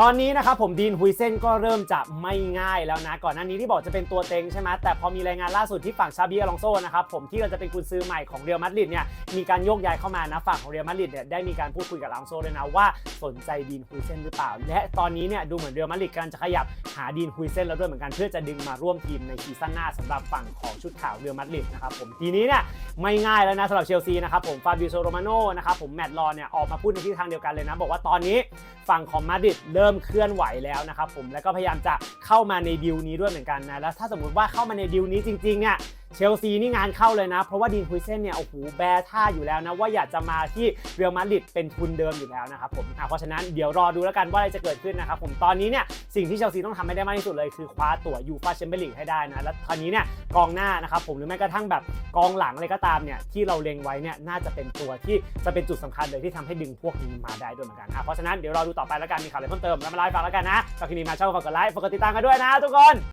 ตอนนี้นะครับผมดีนฮุยเซนก็เริ่มจะไม่ง่ายแล้วนะ ก่อนหน้านี้ที่บอกจะเป็นตัวเต็งใช่ไหมแต่พอมีรายงานล่าสุดที่ฝั่งชาบีอลองโซนะครับผมที่เราจะเป็นกุนซือใหม่ของเรอัลมาดริดเนี่ยมีการโยกย้ายเข้ามานะฝั่งของเรอัลมาดริดเนี่ยได้มีการพูดคุยกับอลองโซด้วยนะว่าสนใจดีนฮุยเซนหรือเปล่า และตอนนี้เนี่ยดูเหมือนเรอัลมาดริดกำลังจะขยับหาดีนฮุยเซนแล้วด้วยเหมือนกันเพื่อจะดึงมาร่วมทีมในซีซั่นหน้าสำหรับฝั่งของชุดขาวเรอัลมาดริดนะครับผมทีนี้เนี่ยไม่ง่ายแล้วนะสำหรับเชลซีนะครับผมฟาบิโซโรมาโนนะครับผมแมตต์ลอนเนี่ยออกมาพูดในทิศทางเดียวกันเลยนะบอกว่าตอนนี้ฝั่งของมาดริดเริริ่มเคลื่อนไหวแล้วนะครับผมแล้วก็พยายามจะเข้ามาในดีลนี้ด้วยเหมือนกันนะแล้วถ้าสมมติว่าเข้ามาในดีลนี้จริงๆเนี่ย เชลซีนี่งานเข้าเลยนะ เพราะว่าดีนฮุยเซนเนี่ยโอ้โหแบรท่าอยู่แล้วนะว่าอยากจะมาที่เรอัลมาดริดเป็นทุนเดิมอยู่แล้วนะครับผมอะเพราะฉะนั้นเดี๋ยวรอดูแล้วกันว่าอะไรจะเกิดขึ้นนะครับผมตอนนี้เนี่ยสิ่งที่เชลซีต้องทำให้ได้มากที่สุดเลยคือคว้าตั๋วยูฟาแชมเปี้ยนลีกให้ได้นะแล้วตอนนี้เนี่ยกองหน้านะครับผมหรือแม้กระทั่งแบบกองหลังอะไรก็ตามเนี่ยที่เราเล็งไว้เนี่ยน่าจะเป็นตัวที่จะเป็นจุดสำคัญเลยที่ทำให้ดึงพวกนี้มาได้ด้วยเหมือนกันอะเพราะฉะนั้นเดี๋ยวรอดูต่อไปแล้วกันมีข่าวอะไรเพิ่มเติมแล้วมาไลฟ์ฟังแล้วกันนะก็คลิปนี้มาชอบกดไลค์กดติดตามกันด้วยนะทุกคน